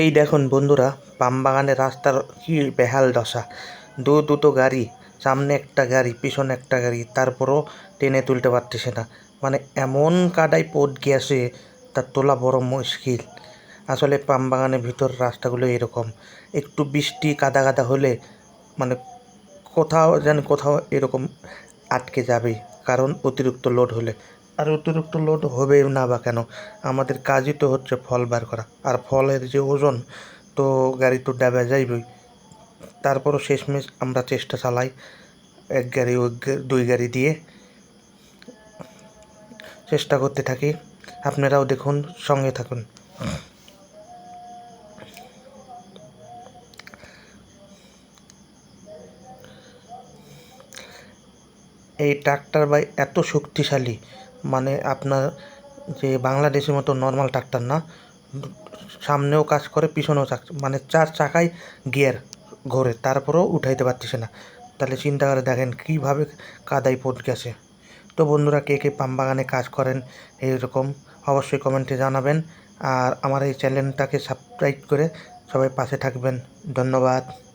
এই দেখুন বন্ধুরা পামবাগানের রাস্তার কি বেহাল দশা। দু দুটো গাড়ি, সামনে একটা গাড়ি, পিছনে একটা গাড়ি, তারপরও টেনে তুলতে পারতেছে না। মানে এমন কাদায় পথ গিয়েছে তার তোলা বড় মুশকিল। আসলে পামবাগানের ভিতর রাস্তাগুলো এরকম। একটু বৃষ্টি কাদা কাদা হলে মানে কোথাও যেন কোথাও এরকম আটকে যাবে, কারণ অতিরিক্ত লোড হলে। আর অতিরিক্ত লোড হবে না বা কেন? আমাদের কাজই তো হচ্ছে ফল বার করা। আর ফলের যে ওজন, তো গাড়ি তো ডাবে যাইবই। তারপরও শেষমেশ আমরা চেষ্টা চালাই, এক গাড়ি দুই গাড়ি দিয়ে। চেষ্টা করতে থাকি। আপনারাও দেখুন, সঙ্গে থাকুন। এই ট্রাক্টর বাই এত শক্তিশালী। মানে আপনার যে বাংলাদেশের মতো নর্মাল ট্রাক্টর না, সামনেও কাজ করে, পিছনেও মানে চার চাকায় গিয়ার ঘোরে, তারপরেও উঠাইতে পারতেছে না। তাহলে চিন্তা করে দেখেন কীভাবে কাদায় পড়ে গেছে। তো বন্ধুরা, কে কে পাম বাগানে কাজ করেন এইরকম, অবশ্যই কমেন্টে জানাবেন। আর আমার এই চ্যানেলটাকে সাবস্ক্রাইব করে সবাই পাশে থাকবেন। ধন্যবাদ।